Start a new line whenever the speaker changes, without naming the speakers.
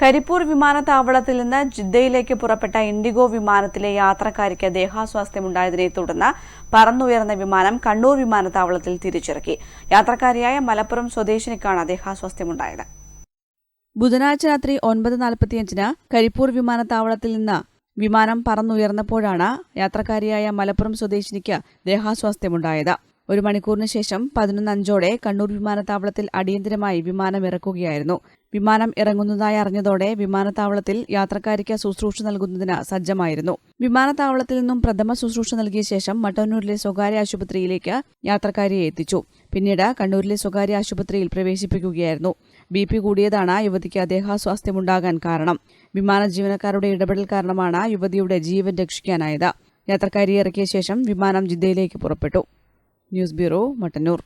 കരിപ്പൂർ വിമാനത്താവളത്തിൽ നിന്ന് ജിദ്ദയിലേക്ക് പുറപ്പെട്ട ഇൻഡിഗോ വിമാനത്തിലെ യാത്രക്കാരിക്ക് ദേഹാസ്വാസ്ഥ്യമുണ്ടായതിനെ തുടർന്ന് പറന്നുയർന്ന വിമാനം കണ്ണൂർ വിമാനത്താവളത്തിൽ തിരിച്ചിറക്കി. യാത്രക്കാരിയായ മലപ്പുറം സ്വദേശിനിക്കാണ് ദേഹാസ്വാസ്ഥ്യമുണ്ടായത്. ബുധനാഴ്ച രാത്രി ഒൻപത് നാൽപ്പത്തിയഞ്ചിന് കരിപ്പൂർ വിമാനത്താവളത്തിൽ നിന്ന് വിമാനം പറന്നുയർന്നപ്പോഴാണ് യാത്രക്കാരിയായ മലപ്പുറം സ്വദേശിനിക്ക് ദേഹാസ്വാസ്ഥ്യമുണ്ടായത്. ഒരു മണിക്കൂറിന് ശേഷം പതിനൊന്ന് അഞ്ചോടെ കണ്ണൂർ വിമാനത്താവളത്തിൽ അടിയന്തരമായി വിമാനം ഇറക്കുകയായിരുന്നു. വിമാനം ഇറങ്ങുന്നതായി അറിഞ്ഞതോടെ വിമാനത്താവളത്തിൽ യാത്രക്കാരിക്ക് ശുശ്രൂഷ നൽകുന്നതിന് സജ്ജമായിരുന്നു. വിമാനത്താവളത്തിൽ നിന്നും പ്രഥമ ശുശ്രൂഷ നൽകിയ ശേഷം മട്ടന്നൂരിലെ സ്വകാര്യ ആശുപത്രിയിലേക്ക് യാത്രക്കാരിയെ എത്തിച്ചു. പിന്നീട് കണ്ണൂരിലെ സ്വകാര്യ ആശുപത്രിയിൽ പ്രവേശിപ്പിക്കുകയായിരുന്നു. ബി പി കൂടിയതാണ് യുവതിക്ക് ദേഹാസ്വാസ്ഥ്യമുണ്ടാകാൻ കാരണം. വിമാന ജീവനക്കാരുടെ ഇടപെടൽ കാരണമാണ് യുവതിയുടെ ജീവൻ രക്ഷിക്കാനായത്. യാത്രക്കാരി ഇറക്കിയ ശേഷം വിമാനം ജിദ്ദയിലേക്ക് പുറപ്പെട്ടു. News bureau Mattannur.